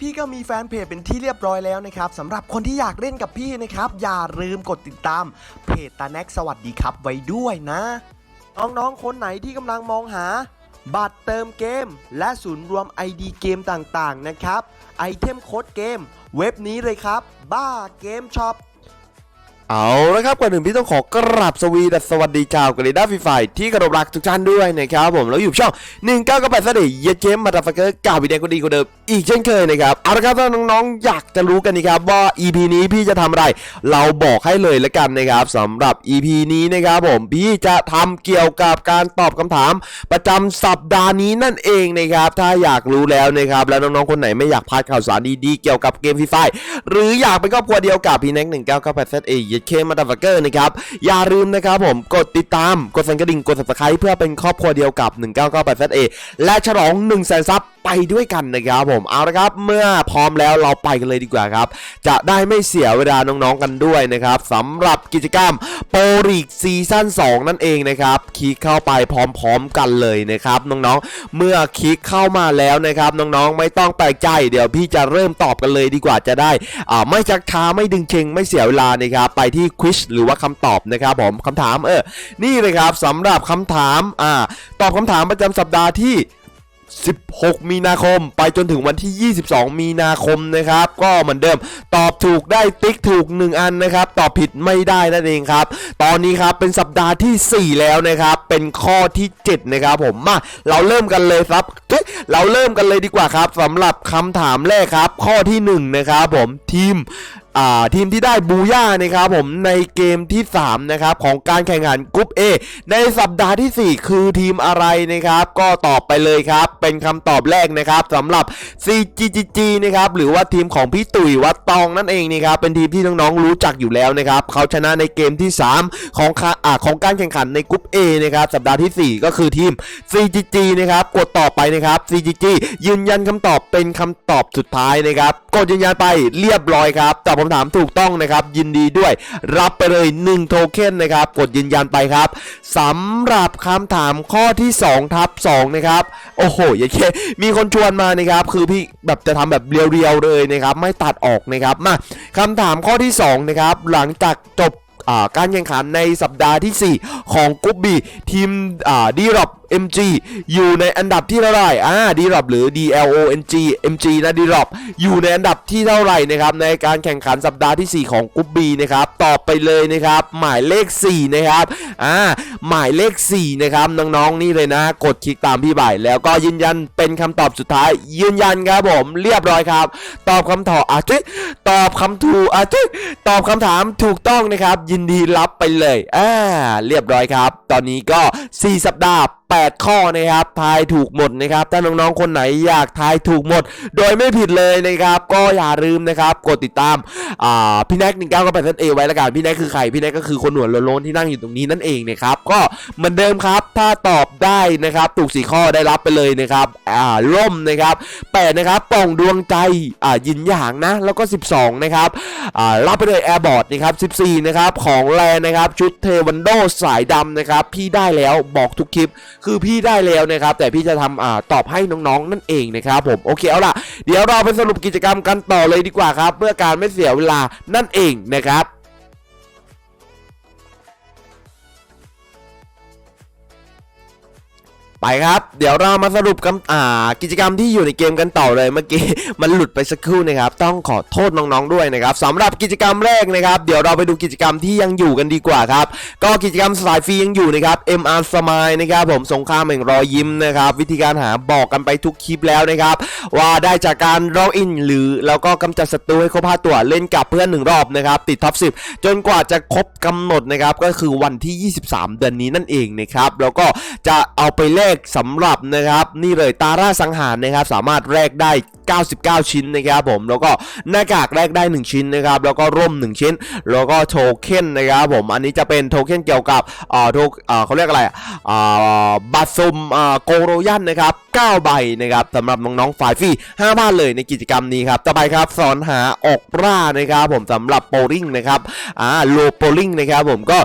พี่ก็มีแฟนเพจเป็นที่เรียบร้อยแล้วนะครับสำหรับคนที่อยากเล่นกับพี่นะครับ อย่าลืมกดติดตาม เพจตาแน็กสวัสดีครับไว้ด้วยนะ น้องๆคนไหนที่กำลังมองหา บัตรเติมเกม และศูนย์รวม ID เกมต่างๆนะครับ ไอเทมโค้ดเกม เว็บนี้เลยครับ บ้าเกมช็อป เอาละครับก่อนหนึ่งพี่ต้องขอกราบสวีดัสวัสดีชาวกรีด้าฟีไฟที่กระดรักทุกท่านด้วยนะครับผมแล้วอยู่ช่อง1 9 9 8สดีเยเจมมาดาฟเกอร์กาวิดีโอดีกว่าเดิมอีกเช่นเคยนะครับเอาละครับถ้าน้องๆอยากจะรู้กันนะครับว่า EP นี้พี่จะทำอะไร เราบอกให้เลยละกันนะครับสำหรับ EP นี้นะครับผมพี่จะทำเกี่ยวกับการตอบคำถาม ประจำสัปดาห์นี้นั่นเองนะครับถ้าอยากรู้แล้วนะครับแล้วน้องๆคนไหนไม่อยากพลาดข่าวสารดีๆเกี่ยวกับเกมฟีไฟหรืออยากเป็นครอบครัวเดียวกับพี่แน็ก1998 ZA เยเเคมาดัฟเกอร์นะครับ อย่าลืมนะครับผม กดติดตาม กดสั่นกระดิ่ง กด subscribe เพื่อเป็นครอบครัวเดียวกับ 1998 ZA และฉลอง1 0 0 0 0 0ซับ ไปด้วยกันนะครับผมเอาละครับเมื่อพร้อมแล้วเราไปกันเลยดีกว่าครับ จะได้ไม่เสียเวลาน้องๆกันด้วยนะครับสำหรับกิจกรรมโปรลีกซีซั่น2 นั่นเองนะครับคลิกเข้าไปพร้อมๆกันเลยนะครับน้องๆเมื่อคลิกเข้ามาแล้วนะครับน้องๆไม่ต้องแปลกใจเดี๋ยวพี่จะเริ่มตอบกันเลยดีกว่าจะได้อ่าไม่ชักช้าไม่ดึงเชงไม่เสียเวลานะครับไปที่ควิชหรือว่าคำตอบนะครับผมคำถามเออนี่เลยครับสำหรับคำถามอ่าตอบคำถามประจำสัปดาห์ที่ 16 มีนาคม ไปจนถึงวันที่ 22 มีนาคมนะครับ ก็เหมือนเดิม ตอบถูกได้ติ๊กถูก 1 อันนะครับ ตอบผิดไม่ได้นั่นเองครับ ตอนนี้ครับเป็นสัปดาห์ที่ 4 แล้วนะครับ เป็นข้อที่ 7 นะครับผมมาเราเริ่มกันเลยครับเราเริ่มกันเลยดีกว่าครับสำหรับคำถามแรกครับ ข้อที่ 1 นะครับผมทีม ทีมที่ได้บูย่านะครับผมในเกมที่ 3 นะครับ ของการแข่งขันกรุ๊ป A ในสัปดาห์ที่ 4 คือทีมอะไรนะครับ ก็ตอบไปเลยครับ เป็นคำตอบแรกนะครับสำหรับ CGGG นะครับ หรือว่าทีมของพี่ตุ๋ยวัดตองนั่นเองนะครับ เป็นทีมที่น้องๆรู้จักอยู่แล้วนะครับ เขาชนะในเกมที่ 3 ของอ่าของการแข่งขันในกรุ๊ป A นะครับ สัปดาห์ที่ 4 ก็คือทีม CGG นะครับ กดต่อไปนะครับ CGG ยืนยันคำตอบเป็นคำตอบสุดท้ายนะครับ กดยืนยันไปเรียบร้อยครับตอบคำถามถูกต้องนะครับ ยินดีด้วย รับไปเลย 1 โทเค็นนะครับ กดยืนยันไปครับสำหรับคำถามข้อที่2ทับ2นะครับ โอ้โหอย่าเคมีคนชวนมานะครับ คือพี่แบบจะทำแบบเรียวๆเลยนะครับ ไม่ตัดออกนะครับ มาคำถามข้อที่2นะครับ หลังจากจบการแข่งขันในสัปดาห์ที่ 4 ของกรุ๊ปบีทีมดีรับ MG อยู่ในอันดับที่เท่าไหร่อ่าดีรับหรือ DLONG MG นะดีรับอยู่ในอันดับที่เท่าไหร่นะครับในการแข่งขันสัปดาห์ที่ 4 ของกรุ๊ปบีนะครับตอบไปเลยนะครับหมายเลข 4 นะครับอ่าหมายเลข 4 นะครับน้องๆนี่เลยนะ กดคลิกตามพี่บ่ายแล้วก็ยืนยันเป็นคำตอบสุดท้าย ยืนยันครับผมเรียบร้อยครับ ตอบคำตอบอาทิตอบคำถูกอาทิตอบคำถามถูกต้องนะครับ ยินดีรับไปเลยอ่าเรียบร้อยครับ ตอนนี้ก็ 4 สัปดาห์ 8 ข้อนะครับทายถูกหมดนะครับถ้าน้องๆคนไหนอยากทายถูกหมด โดยไม่ผิดเลยนะครับ ก็อย่าลืมนะครับกดติดตามพี่แน็กหนึ่งเก้าก็แปดเอไว้ละกันพี่แน็กคือใครพี่แน็กก็คือคนหนวดโล้นที่นั่งอยู่ตรงนี้นั่นเองนะครับก็เหมือนเดิมครับถ้าตอบได้นะครับถูกสี่ข้อได้รับไปเลยนะครับอ่าร่มนะครับแปดนะครับป่องดวงใจอ่ายินหยางนะแล้วก็ 12 นะครับอ่ารับไปเลยแอร์บอร์ดนะครับ14 นะครับของแลนะครับชุดเทวันโดสายดำนะครับพี่ได้แล้วบอกทุกคลิปคือพี่ได้แล้วนะครับ แต่พี่จะทำอ่าตอบให้น้องๆ นั่นเองนะครับผมโอเคเอาล่ะเดี๋ยวเราไปสรุปกิจกรรมกันต่อเลยดีกว่าครับ เพื่อการไม่เสียเวลานั่นเองนะครับ ไปครับ เดี๋ยวเรามาสรุปกันอ่ากิจกรรมที่อยู่ในเกมกันต่อเลยเมื่อกี้มันหลุดไปสักครู่นะครับ ต้องขอโทษน้องๆด้วยนะครับสำหรับกิจกรรมแรกนะครับ เดี๋ยวเราไปดูกิจกรรมที่ยังอยู่กันดีกว่าครับ ก็กิจกรรมสายฟรียังอยู่นะครับ MR Smile นะครับผมสงครามแห่งรอยยิ้มนะครับ วิธีการหาบอกกันไปทุกคลิปแล้วนะครับ ว่าได้จากการล็อกอิน หรือแล้วก็กำจัดศัตรูให้ครบ5ตัวเล่นกับเพื่อนหนึ่งรอบนะครับติดท็อป10 จนกว่าจะครบกำหนดนะครับก็คือวันที่ 23 เดือนนี้นั่นเองนะครับแล้วก็จะเอาไปแลกสำหรับนะครับนี่เลยตาร่าสังหารนะครับสามารถแลกได้ 99 ชิ้นนะครับผมแล้วก็หน้ากากแรกได้ 1 ชิ้นนะครับแล้วก็ร่ม 1 ชิ้น แล้วก็โทเค็นนะครับผมอันนี้จะเป็นโทเค็นเกี่ยวกับเอ่าโทอ่าเขาเรียกอะไรอ่าบัตรซุมอ่าโกโรยันนะครับ9ใบนะครับสำหรับน้องๆฝ่ายฟรี5บ้านเลยในกิจกรรมนี้ครับต่อไปครับสอนหาออกร่านะครับผมสำหรับโปลิงนะครับอ่าโลโปลิงนะครับผมก็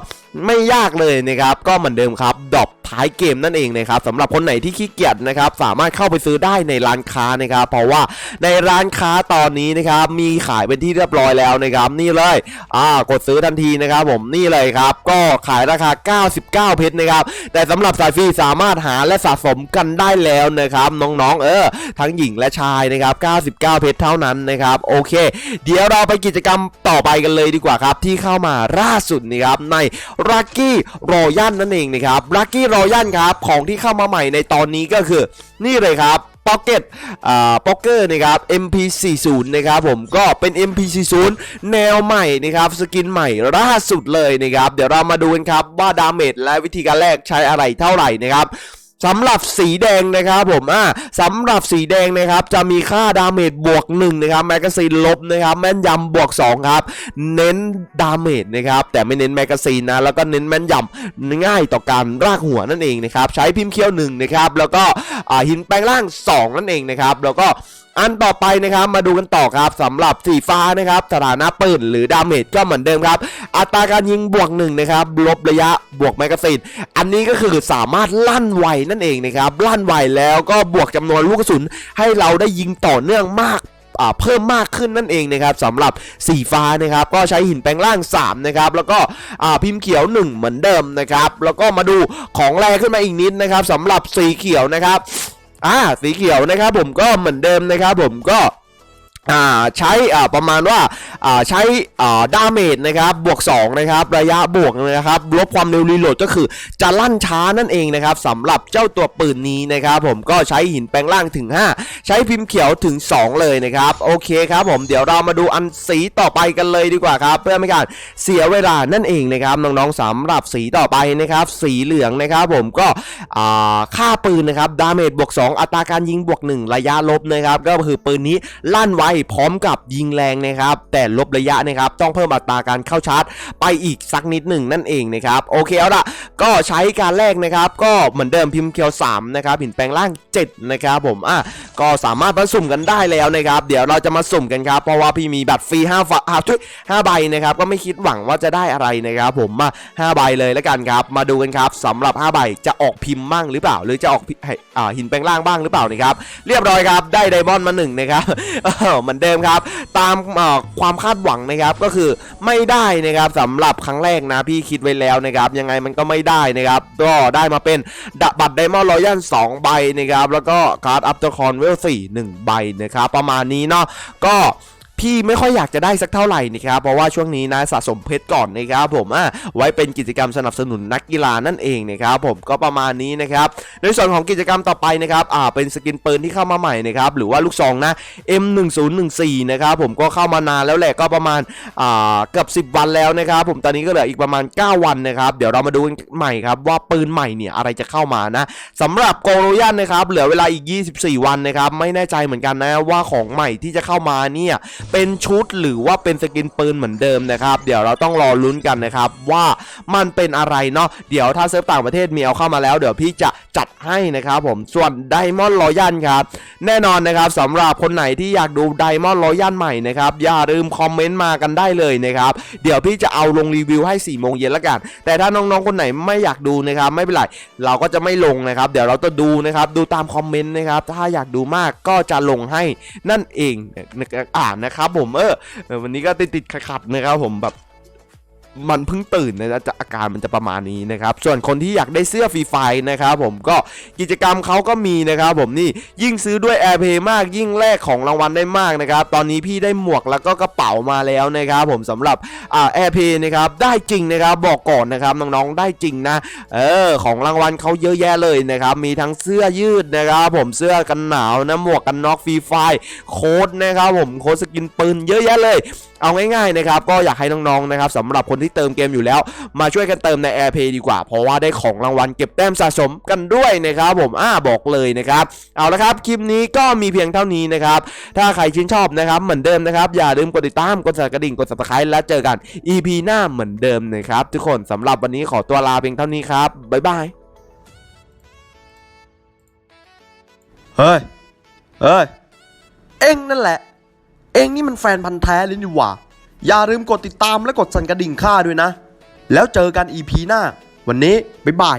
ไม่ยากเลยนะครับก็เหมือนเดิมครับดรอปท้ายเกมนั่นเองนะครับสำหรับคนไหนที่ขี้เกียจนะครับสามารถเข้าไปซื้อได้ในร้านค้านะครับ เพราะว่าในร้านค้าตอนนี้นะครับมีขายเป็นที่เรียบร้อยแล้วนะครับนี่เลยอ่ากดซื้อทันทีนะครับผมนี่เลยครับก็ขายราคา 99 เพชรนะครับแต่สำหรับสายฟรีสามารถหาและสะสมกันได้แล้วนะครับน้องๆเออทั้งหญิงและชายนะครับ 99 เพชรเท่านั้นนะครับโอเค เดี๋ยวเราไปกิจกรรมต่อไปกันเลยดีกว่าครับที่เข้ามาล่าสุดนะครับในลักกี้รอยันนั่นเองนะครับลักกี้รอยันครับของที่เข้ามาใหม่ในตอนนี้ก็คือ นี่เลยครับพ็อกเก็ตอ่าพ็อกเกอร์นะครับ MP40 นะครับผมก็เป็น MP40 แนวใหม่นะครับสกินใหม่ล่าสุดเลยนะครับ เดี๋ยวเรามาดูกันครับว่าดาเมจและวิธีการแลกใช้อะไรเท่าไหร่นะครับ สำหรับสีแดงนะครับผม อ่าสำหรับสีแดงนะครับ จะมีค่าดาเมจบวก1นะครับ แมกกาซีนลบนะครับ แม่นยำบวก2ครับ เน้นดาเมจนะครับ แต่ไม่เน้นแมกกาซีนนะ แล้วก็เน้นแม่นยำง่ายต่อการรากหัวนั่นเองนะครับ ใช้พิมพ์เคี้ยวหนึ่งนะครับ แล้วก็ อ่าหินแปลงร่าง 2 นั่นเองนะครับ แล้วก็ อันต่อไปนะครับมาดูกันต่อครับสำหรับสีฟ้านะครับสถานะปืนหรือดาเมจก็เหมือนเดิมครับ อัตราการยิงบวกหนึ่งนะครับลบระยะบวกแมกกาซีนอันนี้ก็คือสามารถลั่นไวนั่นเองนะครับลั่นไวแล้วก็บวกจำนวนลูกกระสุน ให้เราได้ยิงต่อเนื่องมากเพิ่มมากขึ้นนั่นเองนะครับสำหรับสีฟ้านะครับก็ใช้หินแปลงร่าง 3 นะครับ แล้วก็พิมพ์เขียว 1 เหมือนเดิมนะครับ แล้วก็มาดูของแรงขึ้นมาอีกนิดนะครับสำหรับสีเขียวนะครับ อ่าสีเขียวนะครับผมก็เหมือนเดิมนะครับผมก็ ใช้ประมาณว่าใช้ดาเมจนะครับบวก2นะครับระยะบวกนะครับลบความเร็วรีโหลดก็คือจะลั่นช้านั่นเองนะครับสำหรับเจ้าตัวปืนนี้นะครับผมก็ใช้หินแปลงร่างถึง 5 ใช้พิมพ์เขียวถึง 2 เลยนะครับโอเคครับผมเดี๋ยวเรามาดูอันสีต่อไปกันเลยดีกว่าครับเพื่อไม่การเสียเวลานั่นเองนะครับน้องๆสำหรับสีต่อไปนะครับสีเหลืองนะครับผมก็ค่าปืนนะครับดาเมจบวก2 อัตราการยิงบวก 1 ระยะลบนะครับก็คือปืนนี้ลั่นไวพร้อมกับยิงแรงนะครับ แต่ลบระยะนะครับต้องเพิ่มอัตราการเข้าชาร์จ ไปอีกสักนิดหนึ่งนั่นเองนะครับโอเคเอาละก็ใช้การแรกนะครับ ก็เหมือนเดิมพิมพ์เคียว3นะครับหินแปลงร่าง 7 นะครับผมอะ ก็สามารถมาสุ่มกันได้แล้วนะครับ เดี๋ยวเราจะมาสุ่มกันครับ เพราะว่าพี่มีบัตรฟรี5ฝาอ่าช่วย5ใบนะครับ ก็ไม่คิดหวังว่าจะได้อะไรนะครับ ผมมา5ใบเลยแล้วกันครับ มาดูกันครับสำหรับ5ใบจะออกพิมพ์บ้างหรือเปล่า หรือจะออกอหินแปลงร่างบ้างหรือเปล่านะครับ เรียบร้อยครับ ได้ไดมอนด์มาหนึ่งนะครับเหมือนเดิมครับ ตามความคาดหวังนะครับ ก็คือไม่ได้นะครับสำหรับครั้งแรกนะพี่คิดไว้แล้วนะครับ ยังไงมันก็ไม่ได้นะครับ ก็ได้มาเป็นดะบัตรไดมอนด์รอยัล2ใบนะครับ แล้วก็การ์ดอัพเตอร์คอนเวล4 1 ใบนะครับ ประมาณนี้เนาะก็ พี่ไม่ค่อยอยากจะได้สักเท่าไหร่นะครับเพราะว่าช่วงนี้นะสะสมเพชรก่อนนะครับผมอะไว้เป็นกิจกรรมสนับสนุนนักกีฬานั่นเองนะครับผมก็ประมาณนี้นะครับในส่วนของกิจกรรมต่อไปนะครับอ่าเป็นสกินปืนที่เข้ามาใหม่นะครับหรือว่าลูกซองนะ M1014 นะครับผมก็เข้ามานานแล้วแหละก็ประมาณอ่าเกือบ10 วันแล้วนะครับผมตอนนี้ก็เหลืออีกประมาณ 9 วันนะครับเดี๋ยวเรามาดูกันใหม่ครับว่าปืนใหม่เนี่ยอะไรจะเข้ามานะสำหรับโกโรยันนะครับเหลือเวลาอีก 24 วันนะครับไม่แน่ใจเหมือนกันนะว่าของใหม่ที่จะเข้ามาเนี่ยเป็นชุดหรือว่าเป็นสกินปืนเหมือนเดิมนะครับ เดี๋ยวเราต้องรอลุ้นกันนะครับว่ามันเป็นอะไรเนาะเดี๋ยวถ้าเซิร์ฟต่างประเทศมีเอาเข้ามาแล้ว เดี๋ยวพี่จะจัดให้นะครับผมส่วนไดมอนด์รอยันครับแน่นอนนะครับสำหรับคนไหนที่อยากดูไดมอนด์รอยันใหม่นะครับอย่าลืมคอมเมนต์มากันได้เลยนะครับเดี๋ยวพี่จะเอาลงรีวิวให้4ี่โมงเย็นละกัน แต่ถ้าน้องๆคนไหนไม่อยากดูนะครับไม่เป็นไรเราก็จะไม่ลงนะครับ เดี๋ยวเราจะดูนะครับดูตามคอมเมนต์นะครับถ้าอยากดูมากก็จะลงให้นั่นเองอ่านนะครับครับผมเออวันนี้ก็ติดติดๆขัดๆนะครับผมแบบ มันเพิ่งตื่นนะจะอาการมันจะประมาณนี้นะครับ ส่วนคนที่อยากได้เสื้อฟรีไฟนะครับผมก็กิจกรรมเขาก็มีนะครับผมนี่ยิ่งซื้อด้วย AirPay มากยิ่งแลกของรางวัลได้มากนะครับ ตอนนี้พี่ได้หมวกแล้วก็กระเป๋ามาแล้วนะครับผมสำหรับอ่า AirPay นะครับได้จริงนะครับบอกก่อนนะครับน้องๆได้จริงนะเออของรางวัลเขาเยอะแยะเลยนะครับมีทั้งเสื้อยืดนะครับผมเสื้อกันหนาวนะหมวกกันน็อกฟรีไฟโค้ดนะครับผมโค้ดสกินปืนเยอะแยะเลยเอาง่ายๆนะครับก็อยากให้น้องๆนะครับสำหรับคนที่เติมเกมอยู่แล้ว มาช่วยกันเติมใน AirPay ดีกว่า เพราะว่าได้ของรางวัลเก็บแต้มสะสมกันด้วยนะครับผมอ่าบอกเลยนะครับ เอาละครับคลิปนี้ก็มีเพียงเท่านี้นะครับถ้าใครชื่นชอบนะครับเหมือนเดิมนะครับอย่าลืมกดติดตามกดสั่นกระดิ่งกด subscribe แล้วเจอกัน EP หน้าเหมือนเดิมนะครับทุกคนสำหรับวันนี้ขอตัวลาเพียงเท่านี้ครับบ๊ายบายเฮ้ยเฮ้ยเอ็งนั่นแหละ องนี่มันแฟนพันธ์แท้เลยนี่หว่า อย่าลืมกดติดตามและกดสั่นกระดิ่งข้าด้วยนะ แล้วเจอกันอีพีหน้า วันนี้ บ๊ายบาย